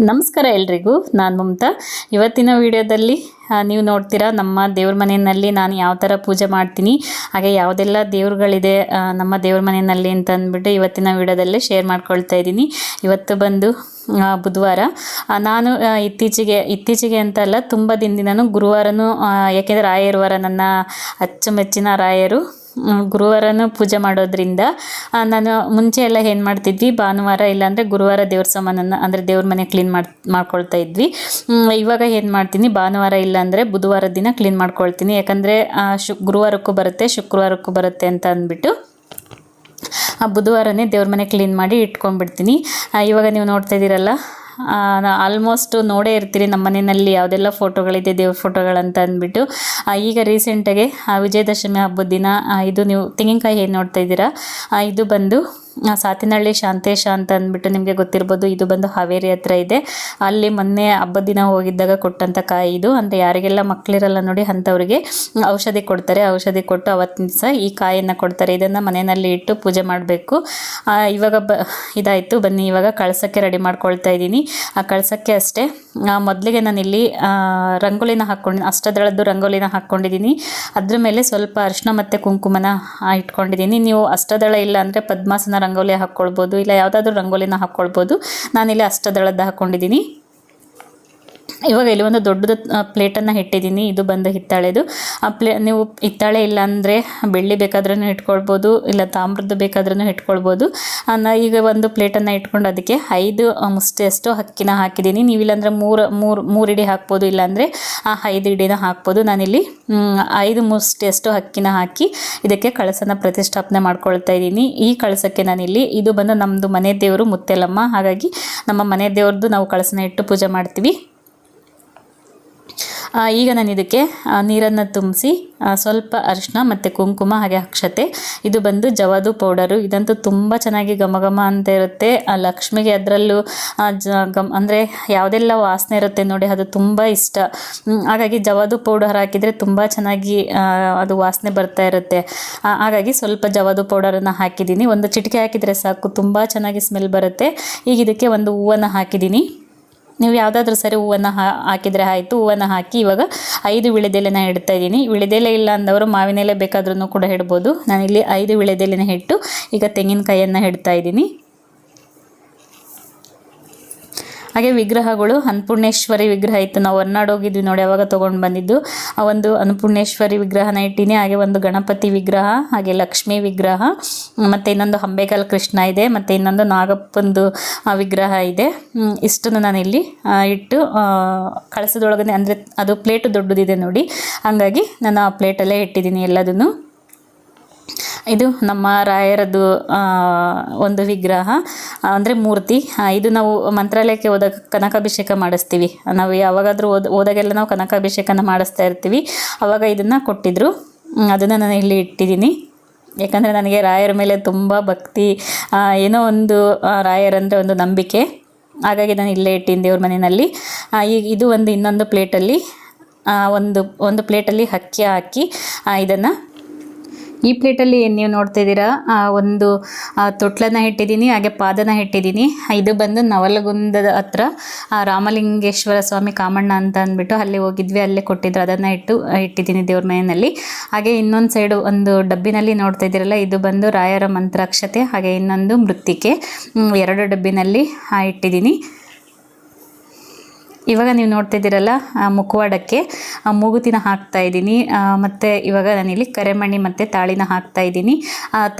ನಮಸ್ಕಾರ ಎಲ್ರಿಗೂ, ನಾನು ಮಮತಾ. ಇವತ್ತಿನ ವಿಡಿಯೋದಲ್ಲಿ ನೀವು ನೋಡ್ತೀರಾ ನಮ್ಮ ದೇವ್ರ ಮನೆಯಲ್ಲಿ ನಾನು ಯಾವ ಥರ ಪೂಜೆ ಮಾಡ್ತೀನಿ, ಹಾಗೆ ಯಾವುದೆಲ್ಲ ದೇವ್ರುಗಳಿದೆ ನಮ್ಮ ದೇವ್ರ ಮನೆಯಲ್ಲಿ ಅಂತ ಅಂದ್ಬಿಟ್ಟು ಇವತ್ತಿನ ವಿಡಿಯೋದಲ್ಲಿ ಶೇರ್ ಮಾಡ್ಕೊಳ್ತಾ ಇದ್ದೀನಿ. ಇವತ್ತು ಬಂದು ಬುಧವಾರ. ನಾನು ಇತ್ತೀಚೆಗೆ ಇತ್ತೀಚೆಗೆ ಅಂತ ಅಲ್ಲ ತುಂಬ ದಿನದಿಂದ ಗುರುವಾರನೂ ಯಾಕೆಂದರೆ ರಾಯರು ವಾರ ನನ್ನ ಅಚ್ಚುಮೆಚ್ಚಿನ ರಾಯರು ಗುರುವಾರನೂ ಪೂಜೆ ಮಾಡೋದ್ರಿಂದ ನಾನು ಮುಂಚೆ ಎಲ್ಲ ಏನು ಮಾಡ್ತಿದ್ವಿ, ಭಾನುವಾರ ಇಲ್ಲಾಂದರೆ ಗುರುವಾರ ದೇವ್ರ ಸಾಮಾನನ್ನು, ಅಂದರೆ ದೇವ್ರ ಮನೆ ಕ್ಲೀನ್ ಮಾಡಿ, ಮಾಡ್ಕೊಳ್ತಾ ಇದ್ವಿ. ಇವಾಗ ಏನು ಮಾಡ್ತೀನಿ, ಭಾನುವಾರ ಇಲ್ಲಾಂದರೆ ಬುಧವಾರ ದಿನ ಕ್ಲೀನ್ ಮಾಡ್ಕೊಳ್ತೀನಿ. ಯಾಕಂದರೆ ಶು, ಗುರುವಾರಕ್ಕೂ ಬರುತ್ತೆ, ಶುಕ್ರವಾರಕ್ಕೂ ಬರುತ್ತೆ ಅಂತ ಅಂದ್ಬಿಟ್ಟು, ಆ, ಬುಧವಾರನೇ ದೇವ್ರ ಮನೆ ಕ್ಲೀನ್ ಮಾಡಿ ಇಟ್ಕೊಂಡ್ಬಿಡ್ತೀನಿ. ಇವಾಗ ನೀವು ನೋಡ್ತಾ ಇದ್ದೀರಲ್ಲ ಆಲ್ಮೋಸ್ಟ್ ನೋಡೇ ಇರ್ತೀರಿ ನಮ್ಮ ಮನೆಯಲ್ಲಿ ಯಾವುದೆಲ್ಲ ಫೋಟೋಗಳಿದೆ ದೇವ್ರ ಫೋಟೋಗಳಂತ ಅಂದ್ಬಿಟ್ಟು. ಈಗ ರೀಸೆಂಟಾಗಿ ವಿಜಯದಶಮಿ ಹಬ್ಬದ ದಿನ ಇದು ನೀವು ತೆಂಗಿನಕಾಯಿ ಏನು ನೋಡ್ತಾ ಇದ್ದೀರಾ? ಇದು ಬಂದು ಸಾತಿನಹಳ್ಳಿ ಶಾಂತೇಶ ಅಂತ ಅಂದ್ಬಿಟ್ಟು ನಿಮಗೆ ಗೊತ್ತಿರ್ಬೋದು, ಇದು ಬಂದು ಹಾವೇರಿ ಹತ್ರ ಇದೆ. ಅಲ್ಲಿ ಮೊನ್ನೆ ಹಬ್ಬದ ದಿನ ಹೋಗಿದ್ದಾಗ ಕೊಟ್ಟಂಥ ಕಾಯಿ ಇದು. ಅಂದರೆ ಯಾರಿಗೆಲ್ಲ ಮಕ್ಕಳಿರಲ್ಲ ನೋಡಿ, ಅಂಥವ್ರಿಗೆ ಔಷಧಿ ಕೊಡ್ತಾರೆ. ಔಷಧಿ ಕೊಟ್ಟು ಅವತ್ತಿನ ದಿವಸ ಈ ಕಾಯಿಯನ್ನು ಕೊಡ್ತಾರೆ. ಇದನ್ನು ಮನೆಯಲ್ಲಿ ಇಟ್ಟು ಪೂಜೆ ಮಾಡಬೇಕು. ಇವಾಗ ಬ, ಇದಾಯಿತು. ಬನ್ನಿ, ಇವಾಗ ಕಳಸಕ್ಕೆ ರೆಡಿ ಮಾಡ್ಕೊಳ್ತಾ ಇದ್ದೀನಿ. ಆ, ಕಳಸಕ್ಕೆ ಅಷ್ಟೇ. ಮೊದಲಿಗೆ ನಾನು ಇಲ್ಲಿ ರಂಗೋಲಿನ ಹಾಕ್ಕೊಂಡು ಅಷ್ಟದಳದ್ದು ರಂಗೋಲಿನ ಹಾಕ್ಕೊಂಡಿದ್ದೀನಿ. ಅದ್ರ ಮೇಲೆ ಸ್ವಲ್ಪ ಅರಿಶಿನ ಮತ್ತು ಕುಂಕುಮನ ಇಟ್ಕೊಂಡಿದ್ದೀನಿ. ನೀವು ಅಷ್ಟದಳ ಇಲ್ಲ ಅಂದರೆ ಪದ್ಮಾಸನ ರಂಗೋಲಿ ಹಾಕ್ಕೊಳ್ಬೋದು ಇಲ್ಲ ಯಾವುದಾದ್ರೂ ರಂಗೋಲಿನ ಹಾಕ್ಕೊಳ್ಬೋದು. ನಾನಿಲ್ಲಿ ಅಷ್ಟದಳದ್ದು ಹಾಕ್ಕೊಂಡಿದ್ದೀನಿ ಇವಾಗ ಇಲ್ಲಿ ಒಂದು ದೊಡ್ಡದು ಪ್ಲೇಟನ್ನು ಇಟ್ಟಿದ್ದೀನಿ. ಇದು ಬಂದು ಹಿತ್ತಾಳೆದು. ಆ ಪ್ಲೇ, ನೀವು ಹಿತ್ತಾಳೆ ಇಲ್ಲಾಂದರೆ ಬೆಳ್ಳಿ ಬೇಕಾದ್ರೂ ಇಟ್ಕೊಳ್ಬೋದು, ಇಲ್ಲ ತಾಮ್ರದ್ದು ಬೇಕಾದ್ರೂ ಇಟ್ಕೊಳ್ಬೋದು. ನಾ ಈಗ ಒಂದು ಪ್ಲೇಟನ್ನು ಇಟ್ಕೊಂಡು ಅದಕ್ಕೆ ಐದು ಮುಷ್ಟೆಷ್ಟು ಅಕ್ಕಿನ ಹಾಕಿದ್ದೀನಿ. ನೀವು ಇಲ್ಲಾಂದರೆ ಮೂರು ಮೂರು ಮೂರು ಇಡಿ ಹಾಕ್ಬೋದು, ಇಲ್ಲಾಂದರೆ, ಆ, ಐದು ಇಡಿನ ಹಾಕ್ಬೋದು. ನಾನಿಲ್ಲಿ ಐದು ಮುಷ್ಟಿಯಷ್ಟು ಅಕ್ಕಿನ ಹಾಕಿ ಇದಕ್ಕೆ ಕಳಸನ ಪ್ರತಿಷ್ಠಾಪನೆ ಮಾಡ್ಕೊಳ್ತಾ ಇದ್ದೀನಿ. ಈ ಕಳಸಕ್ಕೆ ನಾನಿಲ್ಲಿ, ಇದು ಬಂದು ನಮ್ಮದು ಮನೆ ದೇವರು ಮುತ್ತೆಲಮ್ಮ. ಹಾಗಾಗಿ ನಮ್ಮ ಮನೆ ದೇವ್ರದ್ದು ನಾವು ಕಳಸನ ಇಟ್ಟು ಪೂಜೆ ಮಾಡ್ತೀವಿ. ಈಗ ನಾನು ಇದಕ್ಕೆ ನೀರನ್ನು ತುಂಬಿಸಿ ಸ್ವಲ್ಪ ಅರಿಶಿನ ಮತ್ತು ಕುಂಕುಮ ಹಾಗೆ ಅಕ್ಷತೆ. ಇದು ಬಂದು ಜವಾದು ಪೌಡರು. ಇದಂತೂ ತುಂಬ ಚೆನ್ನಾಗಿ ಘಮ ಘಮ ಅಂತ ಇರುತ್ತೆ. ಲಕ್ಷ್ಮಿಗೆ ಅದರಲ್ಲೂ ಜ ಗಮ್ ಅಂದರೆ ಯಾವುದೆಲ್ಲ ವಾಸನೆ ಇರುತ್ತೆ ನೋಡಿ, ಅದು ತುಂಬ ಇಷ್ಟ. ಹಾಗಾಗಿ ಜವಾದು ಪೌಡರ್ ಹಾಕಿದರೆ ತುಂಬ ಚೆನ್ನಾಗಿ ಅದು ವಾಸನೆ ಬರ್ತಾ ಇರುತ್ತೆ. ಹಾಗಾಗಿ ಸ್ವಲ್ಪ ಜವಾದು ಪೌಡರನ್ನು ಹಾಕಿದ್ದೀನಿ. ಒಂದು ಚಿಟಿಕೆ ಹಾಕಿದರೆ ಸಾಕು, ತುಂಬ ಚೆನ್ನಾಗಿ ಸ್ಮೆಲ್ ಬರುತ್ತೆ. ಈಗ ಇದಕ್ಕೆ ಒಂದು ಹೂವನ್ನು ಹಾಕಿದ್ದೀನಿ. ನೀವು ಯಾವುದಾದ್ರೂ ಸರಿ ಹೂವನ್ನು ಹಾಕಿದರೆ ಆಯಿತು, ಹೂವನ್ನು ಹಾಕಿ ಇವಾಗ ಐದು ವಿಳೆದೆಲೆನ ಇಡ್ತಾ ಇದ್ದೀನಿ. ವಿಳೆದೆಲೆ ಇಲ್ಲ ಅಂದವರು ಮಾವಿನೆಲೆ ಬೇಕಾದ್ರೂ ಕೂಡ ಇಡ್ಬೋದು. ನಾನಿಲ್ಲಿ ಐದು ವಿಳೆದೆಲೆನ ಇಟ್ಟು ಈಗ ತೆಂಗಿನಕಾಯಿಯನ್ನು ಇಡ್ತಾ ಇದ್ದೀನಿ. ಹಾಗೆ ವಿಗ್ರಹಗಳು, ಅನ್ನಪೂರ್ಣೇಶ್ವರಿ ವಿಗ್ರಹ ಇತ್ತು. ನಾವು ಹೊರನಾಡು ಹೋಗಿದ್ವಿ ನೋಡಿ, ಅವಾಗ ತೊಗೊಂಡು ಬಂದಿದ್ದು. ಆ ಒಂದು ಅನ್ನಪೂರ್ಣೇಶ್ವರಿ ವಿಗ್ರಹನ ಇಟ್ಟಿನಿ. ಹಾಗೆ ಒಂದು ಗಣಪತಿ ವಿಗ್ರಹ, ಹಾಗೆ ಲಕ್ಷ್ಮೀ ವಿಗ್ರಹ, ಮತ್ತು ಇನ್ನೊಂದು ಹಂಬೇಕಲ್ ಕೃಷ್ಣ ಇದೆ, ಮತ್ತು ಇನ್ನೊಂದು ನಾಗಪ್ಪಂದು ವಿಗ್ರಹ ಇದೆ. ಇಷ್ಟನ್ನು ನಾನಿಲ್ಲಿ ಇಟ್ಟು ಕಳಸದೊಳಗನೆ, ಅಂದರೆ ಅದು ಪ್ಲೇಟು ದೊಡ್ಡದಿದೆ ನೋಡಿ. ಹಾಗಾಗಿ ನಾನು ಆ ಪ್ಲೇಟಲ್ಲೇ ಇಟ್ಟಿದ್ದೀನಿ ಎಲ್ಲದನ್ನು. ಇದು ನಮ್ಮ ರಾಯರದು ಒಂದು ವಿಗ್ರಹ ಅಂದರೆ ಮೂರ್ತಿ. ಇದು ನಾವು ಮಂತ್ರಾಲಯಕ್ಕೆ ಹೋದಾಗ ಕನಕಾಭಿಷೇಕ ಮಾಡಿಸ್ತೀವಿ. ನಾವು ಯಾವಾಗಾದರೂ ಓದ್ ಹೋದಾಗೆಲ್ಲ ನಾವು ಕನಕಾಭಿಷೇಕನ ಮಾಡಿಸ್ತಾ ಇರ್ತೀವಿ. ಆವಾಗ ಇದನ್ನು ಕೊಟ್ಟಿದ್ದರು ಅದನ್ನು ನಾನು ಇಲ್ಲಿ ಇಟ್ಟಿದ್ದೀನಿ. ಯಾಕಂದರೆ ನನಗೆ ರಾಯರ ಮೇಲೆ ತುಂಬ ಭಕ್ತಿ ಏನೋ ಒಂದು ರಾಯರಂದರೆ ಒಂದು ನಂಬಿಕೆ. ಹಾಗಾಗಿ ನಾನು ಇಲ್ಲೇ ಇಟ್ಟಿನಿ ದೇವ್ರ ಮನೆಯಲ್ಲಿ. ಈಗ ಇದು ಒಂದು ಇನ್ನೊಂದು ಪ್ಲೇಟಲ್ಲಿ ಒಂದು ಒಂದು ಪ್ಲೇಟಲ್ಲಿ ಅಕ್ಕಿ ಹಾಕಿ ಇದನ್ನು ಈ ಪ್ಲೇಟಲ್ಲಿ ನೀವು ನೋಡ್ತಾ ಇದ್ದೀರಾ? ಒಂದು ತೊಟ್ಲನ್ನು ಇಟ್ಟಿದ್ದೀನಿ, ಹಾಗೆ ಪಾದನ ಇಟ್ಟಿದ್ದೀನಿ. ಇದು ಬಂದು ನವಲಗುಂದದ ಹತ್ರ ರಾಮಲಿಂಗೇಶ್ವರ ಸ್ವಾಮಿ ಕಾಮಣ್ಣ ಅಂತ ಅಂದ್ಬಿಟ್ಟು ಅಲ್ಲಿ ಹೋಗಿದ್ವಿ, ಅಲ್ಲೇ ಕೊಟ್ಟಿದ್ರು. ಅದನ್ನು ಇಟ್ಟು ಇಟ್ಟಿದ್ದೀನಿ ದೇವ್ರ ಮನೆಯಲ್ಲಿ. ಹಾಗೆ ಇನ್ನೊಂದು ಸೈಡು ಒಂದು ಡಬ್ಬಿನಲ್ಲಿ ನೋಡ್ತಾ ಇದ್ದೀರಲ್ಲ, ಇದು ಬಂದು ರಾಯರ ಮಂತ್ರಾಕ್ಷತೆ, ಹಾಗೆ ಇನ್ನೊಂದು ಮೃತ್ತಿಕೆ. ಎರಡು ಡಬ್ಬಿನಲ್ಲಿ ಇಟ್ಟಿದ್ದೀನಿ. ಇವಾಗ ನೀವು ನೋಡ್ತಾ ಇದ್ದೀರಲ್ಲ ಮುಖವಾಡಕ್ಕೆ ಮೂಗುತಿನ ಹಾಕ್ತಾ ಇದ್ದೀನಿ. ಮತ್ತು ಇವಾಗ ನಾನಿಲ್ಲಿ ಕರೆಮಣಿ ಮತ್ತು ತಾಳಿನ ಹಾಕ್ತಾ ಇದ್ದೀನಿ.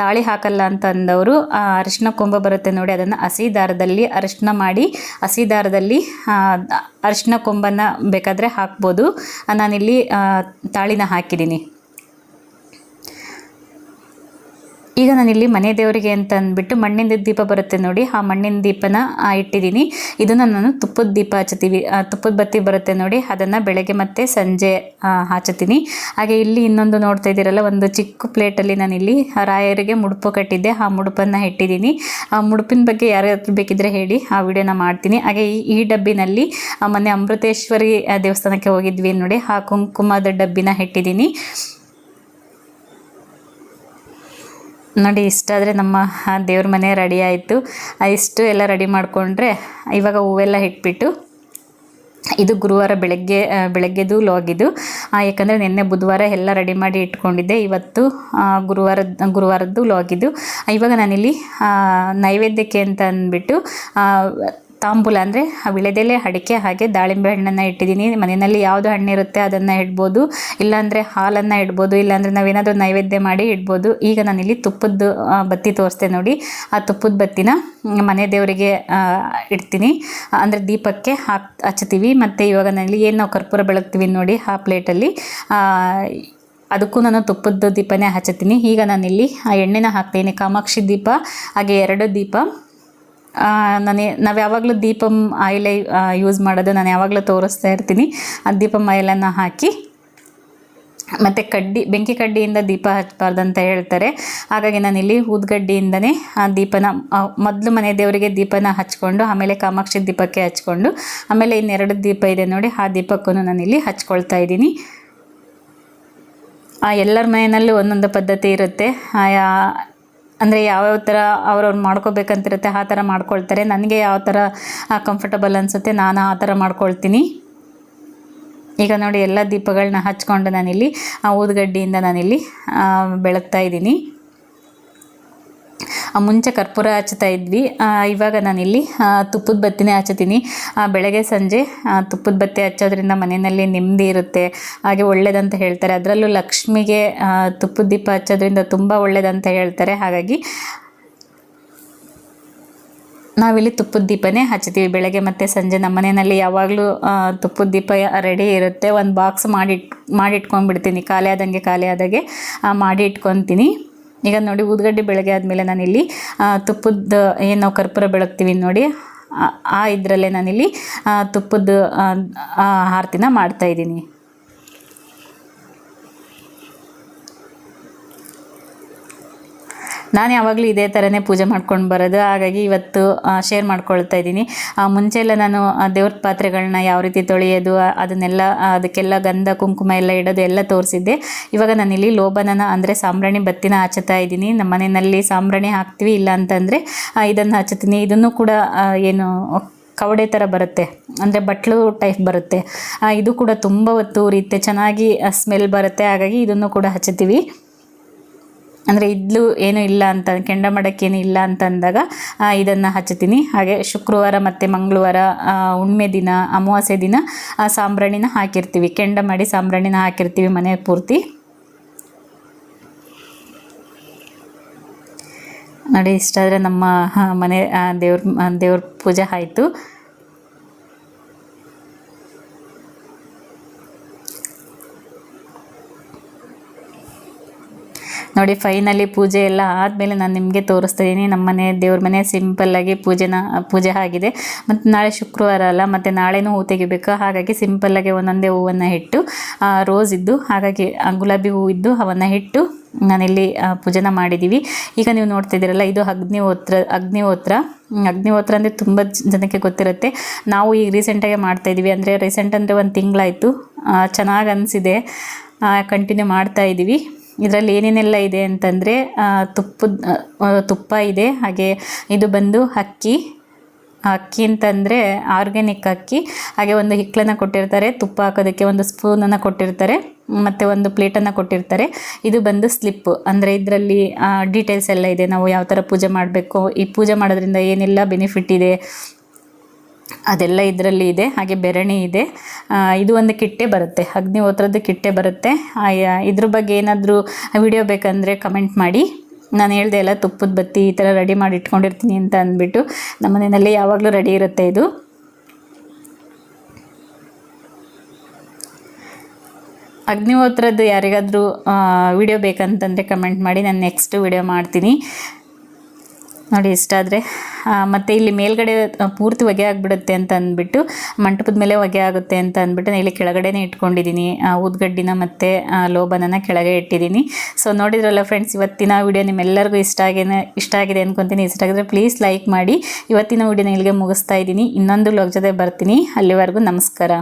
ತಾಳಿ ಹಾಕಲ್ಲ ಅಂತ ಅಂದವರು ಅರಿಶಿನ ಕೊಂಬ ಬರುತ್ತೆ ನೋಡಿ, ಅದನ್ನು ಹಸಿ ದಾರದಲ್ಲಿ ಅರಿಶಿನ ಮಾಡಿ, ಹಸಿ ದಾರದಲ್ಲಿ ಅರಿಶಿನ ಕೊಂಬನ್ನು ಬೇಕಾದರೆ ಹಾಕ್ಬೋದು. ನಾನಿಲ್ಲಿ ತಾಳಿನ ಹಾಕಿದ್ದೀನಿ. ಈಗ ನಾನಿಲ್ಲಿ ಮನೆ ದೇವರಿಗೆ ಅಂತ ಅಂದ್ಬಿಟ್ಟು ಮಣ್ಣಿನ ದೀಪ ಬರುತ್ತೆ ನೋಡಿ. ಆ ಮಣ್ಣಿನ ದೀಪನ ಇಟ್ಟಿದ್ದೀನಿ. ಇದನ್ನು ನಾನು ತುಪ್ಪದ ದೀಪ ಹಚ್ಚುತ್ತೀವಿ. ತುಪ್ಪದ ಬತ್ತಿ ಬರುತ್ತೆ ನೋಡಿ. ಅದನ್ನು ಬೆಳಗ್ಗೆ ಮತ್ತು ಸಂಜೆ ಹಚ್ಚುತ್ತೀನಿ. ಹಾಗೆ ಇಲ್ಲಿ ಇನ್ನೊಂದು ನೋಡ್ತಾ ಇದ್ದೀರಲ್ಲ, ಒಂದು ಚಿಕ್ಕ ಪ್ಲೇಟಲ್ಲಿ ನಾನಿಲ್ಲಿ ರಾಯರಿಗೆ ಮುಡುಪು ಕಟ್ಟಿದ್ದೆ. ಆ ಮುಡುಪನ್ನು ಇಟ್ಟಿದ್ದೀನಿ. ಆ ಮುಡುಪಿನ ಬಗ್ಗೆ ಯಾರ್ಯಾರು ಬೇಕಿದ್ರೆ ಹೇಳಿ, ಆ ವಿಡಿಯೋನ ಮಾಡ್ತೀನಿ. ಹಾಗೆ ಈ ಡಬ್ಬಿನಲ್ಲಿ ಮೊನ್ನೆ ಅಮೃತೇಶ್ವರಿ ದೇವಸ್ಥಾನಕ್ಕೆ ಹೋಗಿದ್ವಿ ನೋಡಿ. ಆ ಕುಂಕುಮದ ಡಬ್ಬಿನ ಇಟ್ಟಿದ್ದೀನಿ. ನೋಡಿ ಇಷ್ಟಾದರೆ ನಮ್ಮ ದೇವ್ರ ಮನೆ ರೆಡಿ ಆಯಿತು. ಇಷ್ಟು ಎಲ್ಲ ರೆಡಿ ಮಾಡಿಕೊಂಡ್ರೆ ಇವಾಗ ಹೂವೆಲ್ಲ ಇಟ್ಬಿಟ್ಟು ಇದು ಗುರುವಾರ ಬೆಳಗ್ಗೆ ಬೆಳಗ್ಗೆದು ಲಾಗಿದು. ಯಾಕಂದರೆ ನಿನ್ನೆ ಬುಧವಾರ ಎಲ್ಲ ರೆಡಿ ಮಾಡಿ ಇಟ್ಕೊಂಡಿದ್ದೆ. ಇವತ್ತು ಗುರುವಾರದ ಗುರುವಾರದ್ದು ಲಾಗಿದು. ಇವಾಗ ನಾನಿಲ್ಲಿ ನೈವೇದ್ಯಕ್ಕೆ ಅಂತ ಅಂದ್ಬಿಟ್ಟು ತಾಂಬೂಲ ಅಂದರೆ ವಿಳೆದೆಲೆ ಅಡಿಕೆ ಹಾಗೆ ದಾಳಿಂಬೆ ಹಣ್ಣನ್ನು ಇಟ್ಟಿದ್ದೀನಿ. ಮನೆಯಲ್ಲಿ ಯಾವುದು ಹಣ್ಣಿರುತ್ತೆ ಅದನ್ನು ಇಡ್ಬೋದು. ಇಲ್ಲಾಂದರೆ ಹಾಲನ್ನು ಇಡ್ಬೋದು. ಇಲ್ಲಾಂದರೆ ನಾವೇನಾದರೂ ನೈವೇದ್ಯ ಮಾಡಿ ಇಡ್ಬೋದು. ಈಗ ನಾನಿಲ್ಲಿ ತುಪ್ಪದ ಬತ್ತಿ ತೋರಿಸ್ತೆ ನೋಡಿ. ಆ ತುಪ್ಪದ ಬತ್ತಿನ ಮನೆ ದೇವರಿಗೆ ಇಡ್ತೀನಿ. ಅಂದರೆ ದೀಪಕ್ಕೆ ಹಾಕ್ ಹಚ್ತೀವಿ ಮತ್ತು ಇವಾಗ ನಾನಿಲ್ಲಿ ಏನು ನಾವು ಕರ್ಪೂರ ಬೆಳಗ್ತೀವಿ ನೋಡಿ, ಆ ಪ್ಲೇಟಲ್ಲಿ ಅದಕ್ಕೂ ನಾನು ತುಪ್ಪದ ದೀಪನೇ ಹಚ್ಚುತ್ತೀನಿ. ಈಗ ನಾನಿಲ್ಲಿ ಆ ಎಣ್ಣೆನ ಹಾಕ್ತೀನಿ. ಕಾಮಾಕ್ಷಿ ದೀಪ, ಹಾಗೆ ಎರಡು ದೀಪ. ನಾನು, ನಾವು ಯಾವಾಗಲೂ ದೀಪಂ ಆಯಿಲೇ ಯೂಸ್ ಮಾಡೋದು ನಾನು ಯಾವಾಗಲೂ ತೋರಿಸ್ತಾ ಇರ್ತೀನಿ. ಆ ದೀಪಂ ಆಯಿಲನ್ನು ಹಾಕಿ, ಮತ್ತು ಕಡ್ಡಿ, ಬೆಂಕಿ ಕಡ್ಡಿಯಿಂದ ದೀಪ ಹಚ್ಚಬಾರ್ದು ಅಂತ ಹೇಳ್ತಾರೆ. ಹಾಗಾಗಿ ನಾನಿಲ್ಲಿ ಊದ್ಗಡ್ಡಿಯಿಂದನೇ ಆ ದೀಪನ ಮೊದಲು ಮನೆ ದೇವರಿಗೆ ದೀಪನ ಹಚ್ಕೊಂಡು, ಆಮೇಲೆ ಕಾಮಾಕ್ಷಿ ದೀಪಕ್ಕೆ ಹಚ್ಕೊಂಡು, ಆಮೇಲೆ ಇನ್ನೆರಡು ದೀಪ ಇದೆ ನೋಡಿ, ಆ ದೀಪಕ್ಕೂ ನಾನಿಲ್ಲಿ ಹಚ್ಕೊಳ್ತಾ ಇದ್ದೀನಿ. ಆ ಎಲ್ಲರ ಮನೆಯಲ್ಲೂ ಒಂದೊಂದು ಪದ್ಧತಿ ಇರುತ್ತೆ. ಆಯಾ ಅಂದರೆ ಯಾವ್ಯಾವ ಥರ ಅವ್ರವ್ರು ಮಾಡ್ಕೋಬೇಕಂತಿರುತ್ತೆ, ಆ ಥರ ಮಾಡ್ಕೊಳ್ತಾರೆ. ನನಗೆ ಯಾವ ಥರ ಕಂಫರ್ಟಬಲ್ ಅನಿಸುತ್ತೆ, ನಾನು ಆ ಥರ ಮಾಡ್ಕೊಳ್ತೀನಿ. ಈಗ ನೋಡಿ, ಎಲ್ಲ ದೀಪಗಳನ್ನ ಹಚ್ಕೊಂಡು ನಾನಿಲ್ಲಿ ಊದುಗಡ್ಡಿಯಿಂದ ನಾನಿಲ್ಲಿ ಬೆಳಗ್ತಾ ಇದ್ದೀನಿ. ಮುಂಚೆ ಕರ್ಪೂರ ಹಚ್ತಾ ಇದ್ವಿ. ಇವಾಗ ನಾನಿಲ್ಲಿ ತುಪ್ಪದ ಬತ್ತಿನೇ ಹಚ್ತೀನಿ ಬೆಳಗ್ಗೆ, ಸಂಜೆ ತುಪ್ಪದ ಬತ್ತಿ ಹಚ್ಚೋದ್ರಿಂದ ಮನೆಯಲ್ಲಿ ನೆಮ್ಮದಿ ಇರುತ್ತೆ. ಹಾಗೆ ಒಳ್ಳೇದಂತ ಹೇಳ್ತಾರೆ. ಅದರಲ್ಲೂ ಲಕ್ಷ್ಮಿಗೆ ತುಪ್ಪದ ದೀಪ ಹಚ್ಚೋದ್ರಿಂದ ತುಂಬ ಒಳ್ಳೇದಂತ ಹೇಳ್ತಾರೆ. ಹಾಗಾಗಿ ನಾವಿಲ್ಲಿ ತುಪ್ಪದ ದೀಪನೇ ಹಚ್ತೀವಿ ಬೆಳಗ್ಗೆ ಮತ್ತು ಸಂಜೆ ನಮ್ಮ ಮನೆಯಲ್ಲಿ ಯಾವಾಗಲೂ ತುಪ್ಪದ ದೀಪ ರೆಡಿ ಇರುತ್ತೆ. ಒಂದು ಬಾಕ್ಸ್ ಮಾಡಿಟ್, ಮಾಡಿಟ್ಕೊಂಡ್ಬಿಡ್ತೀನಿ. ಖಾಲಿ ಆದಂಗೆ ಖಾಲಿ ಆದಾಗೆ ಮಾಡಿ ಇಟ್ಕೊತೀನಿ. ಈಗ ನೋಡಿ ಊದ್ಗಡ್ಡೆ ಬೆಳಗ್ಗೆ ಆದಮೇಲೆ ನಾನಿಲ್ಲಿ ತುಪ್ಪದ, ಏನು ನಾವು ಕರ್ಪೂರ ಬೆಳಗ್ತೀವಿ ನೋಡಿ, ಆ- ಇದರಲ್ಲೇ ನಾನಿಲ್ಲಿ ತುಪ್ಪದ ಆರತಿನ ಮಾಡ್ತಾಯಿದ್ದೀನಿ ನಾನು ಯಾವಾಗಲೂ ಇದೇ ಥರನೇ ಪೂಜೆ ಮಾಡ್ಕೊಂಡು ಬರೋದು. ಹಾಗಾಗಿ ಇವತ್ತು ಶೇರ್ ಮಾಡ್ಕೊಳ್ತಾ ಇದ್ದೀನಿ. ಮುಂಚೆ ಎಲ್ಲ ನಾನು ದೇವ್ರ ಪಾತ್ರೆಗಳನ್ನ ಯಾವ ರೀತಿ ತೊಳೆಯೋದು ಅದನ್ನೆಲ್ಲ ಅದಕ್ಕೆಲ್ಲ ಗಂಧ, ಕುಂಕುಮ ಎಲ್ಲ ಇಡೋದು ಎಲ್ಲ ತೋರಿಸಿದ್ದೆ. ಇವಾಗ ನಾನಿಲ್ಲಿ ಲೋಬನನ ಅಂದರೆ ಸಾಂಬ್ರಾಣಿ ಬತ್ತಿನ ಹಚ್ಚುತ್ತಾ ಇದ್ದೀನಿ. ನಮ್ಮ ಮನೆಯಲ್ಲಿ ಸಾಂಬ್ರಾಣಿ ಹಾಕ್ತೀವಿ, ಇಲ್ಲ ಅಂತಂದರೆ ಇದನ್ನು ಹಚ್ಚುತ್ತೀನಿ. ಇದನ್ನು ಕೂಡ ಏನು, ಕವಡೆ ಥರ ಬರುತ್ತೆ. ಅಂದರೆ ಬಟ್ಲು ಟೈಪ್ ಬರುತ್ತೆ. ಇದು ಕೂಡ ತುಂಬ ಹೊತ್ತು ಉರಿಯುತ್ತೆ. ಚೆನ್ನಾಗಿ ಸ್ಮೆಲ್ ಬರುತ್ತೆ. ಹಾಗಾಗಿ ಇದನ್ನು ಕೂಡ ಹಚ್ಚುತ್ತೀವಿ. ಅಂದರೆ ಇದ್ಲು ಏನು ಇಲ್ಲ ಅಂತ, ಕೆಂಡ ಮಡಕ್ಕೇನು ಇಲ್ಲ ಅಂತ ಅಂದಾಗ ಇದನ್ನು ಹಚ್ಚುತ್ತೀನಿ ಹಾಗೆ ಶುಕ್ರವಾರ ಮತ್ತು ಮಂಗಳವಾರ ಹುಣ್ಮೆ ದಿನ, ಅಮಾವಾಸ್ಯೆ ದಿನ ಸಾಂಬ್ರಾಣಿನ ಹಾಕಿರ್ತೀವಿ. ಕೆಂಡ ಮಾಡಿ ಸಾಂಬ್ರಾಣಿನ ಹಾಕಿರ್ತೀವಿ ಮನೆ ಪೂರ್ತಿ. ನೋಡಿ, ಇಷ್ಟಾದರೆ ನಮ್ಮ ಮನೆ ದೇವ್ರ ದೇವ್ರ ಪೂಜೆ ಆಯಿತು. ನೋಡಿ ಫೈನಲಿ ಪೂಜೆ ಎಲ್ಲ ಆದಮೇಲೆ ನಾನು ನಿಮಗೆ ತೋರಿಸ್ತಾ ಇದ್ದೀನಿ ನಮ್ಮ ಮನೆ, ದೇವ್ರ ಮನೆ ಸಿಂಪಲ್ಲಾಗಿ ಪೂಜೆನ, ಪೂಜೆ ಆಗಿದೆ. ಮತ್ತು ನಾಳೆ ಶುಕ್ರವಾರ ಅಲ್ಲ, ಮತ್ತು ನಾಳೆನೂ ಹೂ ತೆಗಿಬೇಕು. ಹಾಗಾಗಿ ಸಿಂಪಲ್ಲಾಗಿ ಒಂದೊಂದೇ ಹೂವನ್ನು ಇಟ್ಟು ರೋಸ್ ಇದ್ದು, ಹಾಗಾಗಿ ಗುಲಾಬಿ ಹೂ ಇದ್ದು ಅವನ್ನು ಇಟ್ಟು ನಾನಿಲ್ಲಿ ಪೂಜೆನ ಮಾಡಿದ್ದೀವಿ ಈಗ ನೀವು ನೋಡ್ತಾ ಇದ್ದೀರಲ್ಲ ಇದು ಅಗ್ನಿಹೋತ್ರ ಅಗ್ನಿಹೋತ್ರ. ಅಗ್ನಿಹೋತ್ರ ಅಂದರೆ ತುಂಬ ಜನಕ್ಕೆ ಗೊತ್ತಿರುತ್ತೆ. ನಾವು ಈಗ ರೀಸೆಂಟಾಗಿ ಮಾಡ್ತಾಯಿದ್ದೀವಿ ಅಂದರೆ ರೀಸೆಂಟ್ ಅಂದರೆ ಒಂದು ತಿಂಗಳಾಯಿತು. ಚೆನ್ನಾಗಿ ಅನಿಸಿದೆ. ಕಂಟಿನ್ಯೂ ಮಾಡ್ತಾ ಇದ್ದೀವಿ ಇದರಲ್ಲಿ ಏನೇನೆಲ್ಲ ಇದೆ ಅಂತಂದರೆ ತುಪ್ಪದ ತುಪ್ಪ ಇದೆ. ಹಾಗೆ ಇದು ಬಂದು ಅಕ್ಕಿ. ಅಕ್ಕಿ ಅಂತಂದರೆ ಆರ್ಗ್ಯಾನಿಕ್ ಅಕ್ಕಿ. ಹಾಗೆ ಒಂದು ಹಿಕ್ಕಳನ್ನು ಕೊಟ್ಟಿರ್ತಾರೆ. ತುಪ್ಪ ಹಾಕೋದಕ್ಕೆ ಒಂದು ಸ್ಪೂನನ್ನು ಕೊಟ್ಟಿರ್ತಾರೆ. ಮತ್ತು ಒಂದು ಪ್ಲೇಟನ್ನು ಕೊಟ್ಟಿರ್ತಾರೆ. ಇದು ಬಂದು ಸ್ಲಿಪ್ಪು ಅಂದರೆ ಇದರಲ್ಲಿ ಡೀಟೇಲ್ಸ್ ಎಲ್ಲ ಇದೆ. ನಾವು ಯಾವ ಥರ ಪೂಜೆ ಮಾಡಬೇಕು, ಈ ಪೂಜೆ ಮಾಡೋದ್ರಿಂದ ಏನೆಲ್ಲ ಬೆನಿಫಿಟ್ ಇದೆ ಅದೆಲ್ಲ ಇದರಲ್ಲಿ ಇದೆ, ಹಾಗೆ ಬೆರಣಿ ಇದೆ. ಇದು ಒಂದು ಕಿಟ್ಟೆ ಬರುತ್ತೆ ಅಗ್ನಿಹೋತ್ರದ ಕಿಟ್ಟೆ ಬರುತ್ತೆ. ಇದ್ರ ಬಗ್ಗೆ ಏನಾದರೂ ವಿಡಿಯೋ ಬೇಕಂದರೆ ಕಮೆಂಟ್ ಮಾಡಿ. ನಾನು ಹೇಳ್ದೆ ಎಲ್ಲ ತುಪ್ಪದ ಬತ್ತಿ ಈ ಥರ ರೆಡಿ ಮಾಡಿ ಇಟ್ಕೊಂಡಿರ್ತೀನಿ ಅಂತ ಅಂದ್ಬಿಟ್ಟು ನಮ್ಮ ಮನೆಯಲ್ಲಿ ಯಾವಾಗಲೂ ರೆಡಿ ಇರುತ್ತೆ ಇದು. ಅಗ್ನಿಹೋತ್ರದ್ದು ಯಾರಿಗಾದರೂ ವಿಡಿಯೋ ಬೇಕಂತಂದರೆ ಕಮೆಂಟ್ ಮಾಡಿ, ನಾನು ನೆಕ್ಸ್ಟ್ ವಿಡಿಯೋ ಮಾಡ್ತೀನಿ. ನೋಡಿ ಇಷ್ಟಾದರೆ ಮತ್ತು ಇಲ್ಲಿ ಮೇಲ್ಗಡೆ ಪೂರ್ತಿ ಹೊಗೆ ಆಗಿಬಿಡುತ್ತೆ ಅಂತ ಅಂದ್ಬಿಟ್ಟು, ಮಂಟಪದ ಮೇಲೆ ಹೊಗೆ ಆಗುತ್ತೆ ಅಂತ ಅಂದ್ಬಿಟ್ಟು ಇಲ್ಲಿ ಕೆಳಗಡೆನೇ ಇಟ್ಕೊಂಡಿದ್ದೀನಿ. ಊದ್ಗಡ್ಡಿನ ಮತ್ತು ಲೋಬನನ ಕೆಳಗೆ ಇಟ್ಟಿದ್ದೀನಿ. ಸೊ ನೋಡಿದ್ರಲ್ಲ ಫ್ರೆಂಡ್ಸ್ ಇವತ್ತಿನ ವಿಡಿಯೋ ನಿಮ್ಮೆಲ್ಲರಿಗೂ ಇಷ್ಟ ಆಗೇನೆ, ಇಷ್ಟ ಆಗಿದೆ ಅಂದ್ಕೊತೀನಿ ಇಷ್ಟ ಆಗಿದ್ರೆ ಪ್ಲೀಸ್ ಲೈಕ್ ಮಾಡಿ. ಇವತ್ತಿನ ವಿಡಿಯೋನ ಇಲ್ಲಿಗೆ ಮುಗಿಸ್ತಾ ಇದ್ದೀನಿ. ಇನ್ನೊಂದು ಲೋಕ್ ಜೊತೆ ಬರ್ತೀನಿ. ಅಲ್ಲಿವರೆಗೂ ನಮಸ್ಕಾರ.